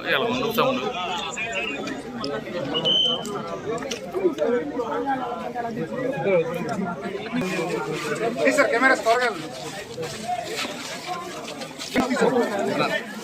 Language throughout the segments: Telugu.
ఇలా ముందుకు తమ్ముడు సార్ కెమెరా త్వరగా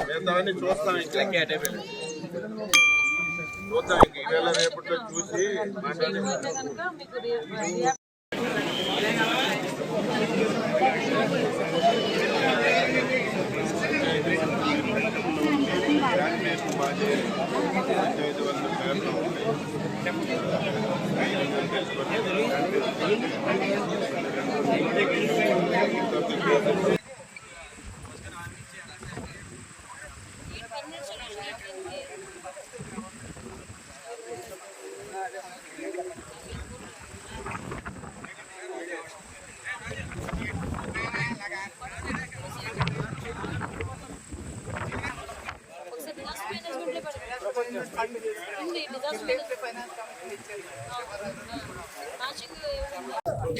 మిగతావన్నీ చూస్తాం ఇంకా. చూద్దాం ఇంక. ఈవేళ రేపట్లో చూసి మాట్లాడి శానిటేషన్ బాగా చేయాలి పంచాయతీ వాళ్ళ పేర్లు ఉన్నాయి ఒకసారి డిజాస్టర్ మేనేజ్మెంట్లో పడుతుంది. ఉంది, డిజాస్టర్ మేనేజ్మెంట్.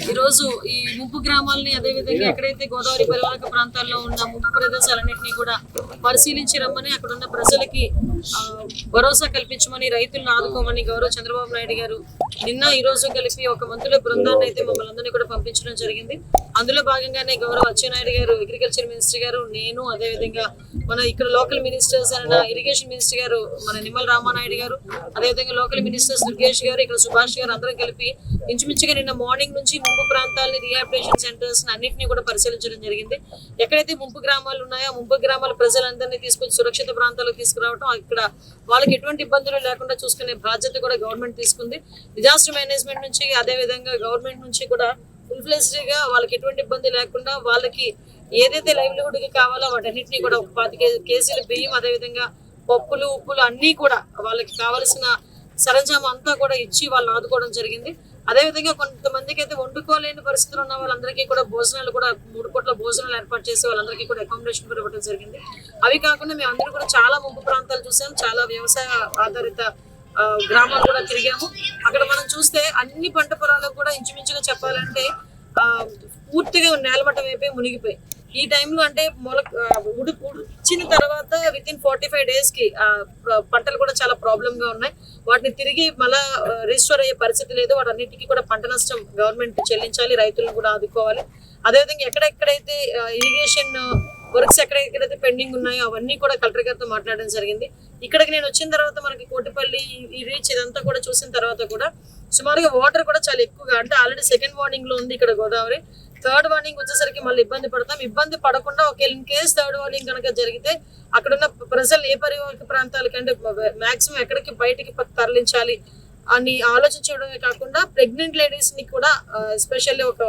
ఈరోజు ఈ ముంపు గ్రామాలని అదే విధంగా ఎక్కడైతే గోదావరి పరివాహక ప్రాంతాల్లో ఉన్న ముంపు ప్రదేశాలన్నింటినీ కూడా పరిశీలించి రమ్మని అక్కడ ఉన్న ప్రజలకి భరోసా కల్పించమని రైతులను ఆదుకోమని గౌరవ చంద్రబాబు నాయుడు గారు నిన్న ఈ రోజు కలిపి ఒక మంత్రుల బృందాన్ని అయితే మమ్మల్ని అందరినీ కూడా పంపించడం జరిగింది. అందులో భాగంగానే గౌరవ అచ్చెన్నాయుడు గారు అగ్రికల్చర్ మినిస్టర్ గారు నేను అదే విధంగా మన ఇక్కడ లోకల్ మినిస్టర్స్ అయిన ఇరిగేషన్ మినిస్టర్ గారు మన నిమ్మల రామానాయుడు గారు అదేవిధంగా లోకల్ మినిస్టర్స్ దుర్గేష్ గారు ఇక్కడ సుభాష్ గారు అందరం కలిపి ఇంచుమించుగా నిన్న మార్నింగ్ నుంచి ముంపు ప్రాంతాలని రీహాబిలిటేషన్ సెంటర్స్ అన్నింటినీ కూడా పరిశీలించడం జరిగింది. ఎక్కడైతే ముంపు గ్రామాలు ఉన్నాయో ముంపు గ్రామాల ప్రజలందరినీ తీసుకొని సురక్షిత ప్రాంతాలకు తీసుకురావడం ఇక్కడ వాళ్ళకి ఎటువంటి ఇబ్బందులు లేకుండా చూసుకునే బాధ్యత కూడా గవర్నమెంట్ తీసుకుంది. డిజాస్టర్ మేనేజ్మెంట్ నుంచి అదే విధంగా గవర్నమెంట్ నుంచి కూడా ఫుల్గా వాళ్ళకి ఎటువంటి ఇబ్బంది లేకుండా వాళ్ళకి ఏదైతే లైవ్లీహుడ్కి కావాలో వాటన్నిటిని కూడా ఒక పాతి కేజీలు బియ్యం అదేవిధంగా పప్పులు ఉప్పులు అన్నీ కూడా వాళ్ళకి కావలసిన సరంజామా అంతా కూడా ఇచ్చి వాళ్ళని ఆదుకోవడం జరిగింది. అదేవిధంగా కొంతమందికి అయితే వండుకోలేని పరిస్థితులు ఉన్న వాళ్ళందరికీ కూడా భోజనాలు కూడా మూడు పూట్ల భోజనాలు ఏర్పాటు చేసి వాళ్ళందరికీ కూడా అకామిడేషన్ కూడా ఇవ్వడం జరిగింది. అవి కాకుండా మేము అందరూ కూడా చాలా ముంపు ప్రాంతాలు చూసాం చాలా వ్యవసాయ ఆధారిత గ్రామాలు కూడా తిరిగాము. అక్కడ మనం చూస్తే అన్ని పంట పొలాలకు కూడా ఇంచుమించుగా చెప్పాలంటే పూర్తిగా నేలమట్టం అయిపోయి మునిగిపోయి. ఈ టైంలో అంటే మొల ఉడి ఉడిచిన తర్వాత విత్ ఇన్ ఫార్టీ ఫైవ్ డేస్కి ఆ, పంటలు కూడా చాలా ప్రాబ్లమ్గా ఉన్నాయి. వాటిని తిరిగి మళ్ళా రిజిస్టోర్ అయ్యే పరిస్థితి లేదు. వాటన్నిటికీ కూడా పంట నష్టం గవర్నమెంట్ చెల్లించాలి రైతులను కూడా ఆదుకోవాలి. అదేవిధంగా ఎక్కడెక్కడైతే ఇరిగేషన్ వర్క్స్ ఎక్కడెక్కడైతే పెండింగ్ ఉన్నాయో అవన్నీ కూడా కలెక్టర్ గారితో మాట్లాడడం జరిగింది. ఇక్కడికి నేను వచ్చిన తర్వాత మనకి కోటిపల్లి ఈ రీచ్ ఇదంతా కూడా చూసిన తర్వాత కూడా సుమారుగా వాటర్ కూడా చాలా ఎక్కువగా అంటే ఆల్రెడీ సెకండ్ వార్నింగ్లో ఉంది ఇక్కడ గోదావరి. థర్డ్ వార్నింగ్ వచ్చేసరికి మళ్ళీ ఇబ్బంది పడతాం. ఇబ్బంది పడకుండా ఒకవేళ ఇన్ కేస్ థర్డ్ వార్నింగ్ కనుక జరిగితే అక్కడ ఉన్న ప్రజలు ఏ పరివాహక ప్రాంతాలకి అంటే మాక్సిమం ఎక్కడికి బయటికి తరలించాలి అని ఆలోచించడమే కాకుండా ప్రెగ్నెంట్ లేడీస్ని కూడా ఎస్పెషల్లీ ఒక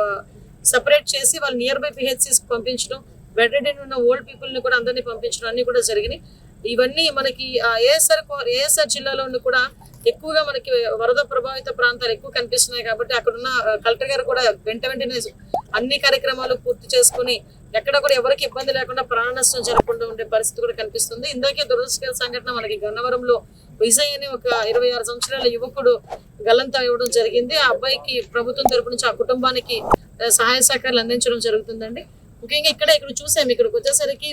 సపరేట్ చేసి వాళ్ళు నియర్ బై పిహెచ్సిస్ పంపించడం బెడ్ ఉన్న ఓల్డ్ పీపుల్ని కూడా అందరినీ పంపించడం అన్ని కూడా జరిగినాయి. ఇవన్నీ మనకి ఏఎస్ఆర్ ఏఎస్ఆర్ జిల్లాలో కూడా ఎక్కువగా మనకి వరద ప్రభావిత ప్రాంతాలు ఎక్కువ కనిపిస్తున్నాయి కాబట్టి అక్కడ ఉన్న కలెక్టర్ గారు కూడా వెంట వెంటనే అన్ని కార్యక్రమాలు పూర్తి చేసుకుని ఎక్కడ కూడా ఎవరికి ఇబ్బంది లేకుండా ప్రాణ నష్టం జరగకుండా ఉండే పరిస్థితి కూడా కనిపిస్తుంది. ఇందాకే దురదృష్టకర సంఘటన మనకి గన్నవరంలో విజయ్ అనే ఒక ఇరవై ఆరు సంవత్సరాల యువకుడు గల్లంతా ఇవ్వడం జరిగింది. ఆ అబ్బాయికి ప్రభుత్వం తరపు నుంచి ఆ కుటుంబానికి సహాయ సహకారాలు అందించడం జరుగుతుందండి. ముఖ్యంగా ఇక్కడ ఇక్కడ చూసాం ఇక్కడికి వచ్చేసరికి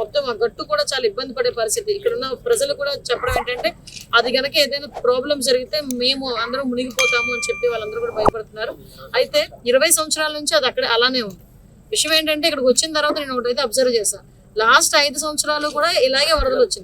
మొత్తం ఆ గట్టు కూడా చాలా ఇబ్బంది పడే పరిస్థితి. ఇక్కడ ఉన్న ప్రజలు కూడా చెప్పడం ఏంటంటే అది గనక ఏదైనా ప్రాబ్లం జరిగితే మేము అందరం మునిగిపోతాము అని చెప్పి వాళ్ళందరూ కూడా భయపడుతున్నారు. అయితే ఇరవై సంవత్సరాల నుంచి అది అక్కడ అలానే ఉంది. విషయం ఏంటంటే ఇక్కడికి వచ్చిన తర్వాత నేను ఒకటైతే అబ్జర్వ్ చేశాను లాస్ట్ ఐదు సంవత్సరాలు కూడా ఇలాగే వరదలు వచ్చింది.